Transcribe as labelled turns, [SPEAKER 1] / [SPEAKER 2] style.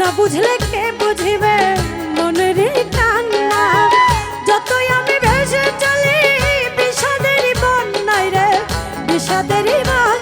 [SPEAKER 1] না বুঝলে কে বুঝিবে? মনের কান্না যতই আমি ভেসে চলি, বিষাদেরই বন্যায় রে, বিষাদেরই বন্যা